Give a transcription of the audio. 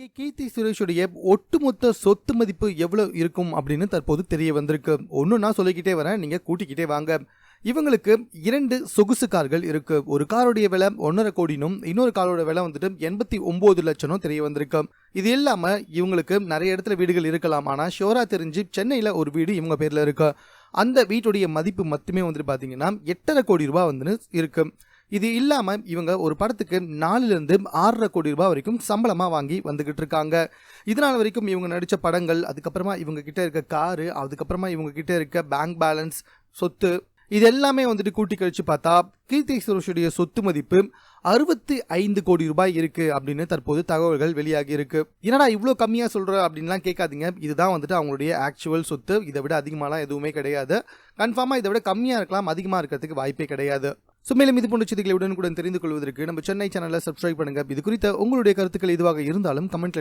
நடிகை கீர்த்தி சுரேஷுடைய ஒட்டுமொத்த சொத்து மதிப்பு எவ்வளோ இருக்கும் அப்படின்னு தற்போது தெரிய வந்திருக்கு. ஒன்று நான் சொல்லிக்கிட்டே வரேன் நீங்கள் கூட்டிக்கிட்டே வாங்க. இவங்களுக்கு இரண்டு சொகுசு கார்கள் இருக்கு. ஒரு காருடைய விலை ஒன்றரை கோடினும் இன்னொரு காரோட விலை வந்துட்டு எண்பத்தி ஒன்பது லட்சம் தெரிய வந்திருக்கு. இது இல்லாம இவங்களுக்கு நிறைய இடத்துல வீடுகள் இருக்கலாம். ஆனா ஷோரா தெரிஞ்சு சென்னையில ஒரு வீடு இவங்க பேர்ல இருக்கு. அந்த வீட்டுடைய மதிப்பு மட்டுமே வந்துட்டு பாத்தீங்கன்னா எட்டரை கோடி ரூபாய் வந்து இருக்கு. இது இல்லாம இவங்க ஒரு படத்துக்கு நாலுலேருந்து ஆறரை கோடி ரூபாய் வரைக்கும் சம்பளமா வாங்கி வந்துகிட்டு இருக்காங்க. இதனால் வரைக்கும் இவங்க நடித்த படங்கள் அதுக்கப்புறமா இவங்க கிட்ட இருக்க காரு அதுக்கப்புறமா இவங்க கிட்ட இருக்க பேங்க் பேலன்ஸ் சொத்து இது எல்லாமே வந்துட்டு கூட்டி கழிச்சு பார்த்தா கீர்த்தி சுரேஷுடைய சொத்து மதிப்பு அறுபத்தி ஐந்து கோடி ரூபாய் இருக்கு அப்படின்னு தற்போது தகவல்கள் வெளியாகி இருக்கு. என்னடா இவ்வளோ கம்மியா சொல்ற அப்படின்லாம் கேட்காதீங்க. இதுதான் வந்துட்டு அவங்களுடைய ஆக்சுவல் சொத்து. இதை விட அதிகமாலாம் எதுவுமே கிடையாது. கன்ஃபார்மா இதை விட கம்மியா இருக்கலாம் அதிகமா இருக்கிறதுக்கு வாய்ப்பே கிடையாது. ஸோ மேலும் இது போன்ற செய்திகளை உடனுக்குடன் தெரிந்து கொள்வதற்கு நம்ம சென்னை சேனலை சப்ஸ்கிரைப் பண்ணுங்க. இது குறித்த உங்களுடைய கருத்துக்கள் எதுவாக இருந்தாலும் கமெண்ட்ல